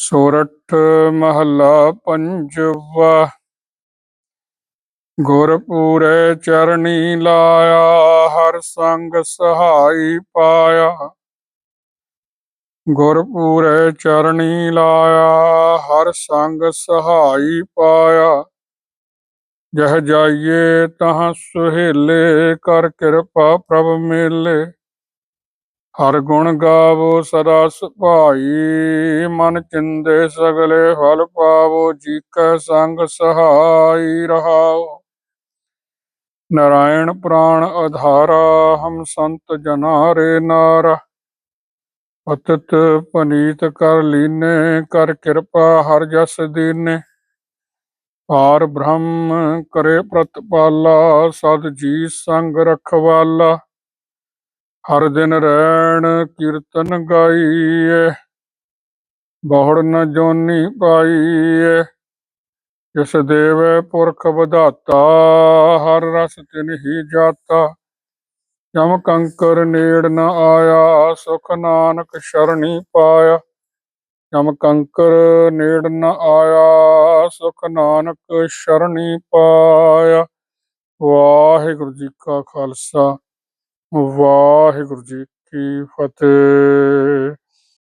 ਸੋਰਠ ਮਹੱਲਾ ਪੰਜਵਾ। ਗੁਰਪੂਰੇ ਚਰਣੀ ਲਾਇਆ, ਹਰ ਸੰਗ ਸਹਾਈ ਪਾਇਆ। ਗੁਰਪੂਰੇ ਚਰਣੀ ਲਾਇਆ, ਹਰ ਸੰਗ ਸਹਾਈ ਪਾਇਆ। ਜਹ ਜਾਈਏ ਤਹਾਂ ਸੁਹੇਲੇ, ਕਰ ਕਿਰਪਾ ਪ੍ਰਭ ਮੇਲੇ। ਹਰ ਗੁਣ ਗਾਵੋ ਸਦਾ ਸੁਭਾਈ, ਮਨ ਚਿੰਦੇ ਸਗਲੇ ਫਲ ਪਾਵੋ ਜੀ ਕੈ ਸੰਗ ਸਹਾਈ ਰਹਾਓ। ਨਾਰਾਇਣ ਪ੍ਰਾਣ ਆਧਾਰਾ ਹਮ ਸੰਤ ਜਨਾ ਰੇ ਨਾਰਾ। ਪਤਿਤ ਪਨੀਤ ਕਰ ਲੀਨੇ, ਕਰ ਕਿਰਪਾ ਹਰ ਜਸ ਦੀਨੇ। ਪਾਰ ਬ੍ਰਹਮ ਕਰੇ ਪ੍ਰਤਪਾਲਾ, ਸਦ ਜੀ ਸੰਗ ਰਖਵਾਲਾ। ਹਰ ਦਿਨ ਰਹਿਣ ਕੀਰਤਨ ਗਾਈਏ ਬਹੁੜ ਨ ਜੋਨੀ ਪਾਈਏ ਜਿਸ ਦੇਵ ਪੁਰਖ ਵਧਾਤਾ, ਹਰ ਰਸ ਤਿਨ ਹੀ ਜਾਤਾ। ਜਮ ਕੰਕਰ ਨੇੜ ਨ ਆਇਆ, ਸੁਖ ਨਾਨਕ ਸ਼ਰਣੀ ਪਾਇਆ। ਜਮ ਕੰਕਰ ਨੇੜ ਨ ਆਇਆ, ਸੁਖ ਨਾਨਕ ਸ਼ਰਣੀ ਪਾਇਆ। ਵਾਹਿਗੁਰੂ ਜੀ ਕਾ ਖਾਲਸਾ। ਵਾਹਿਗੁਰੂ ਜੀ ਕੀ ਫਤਿਹ।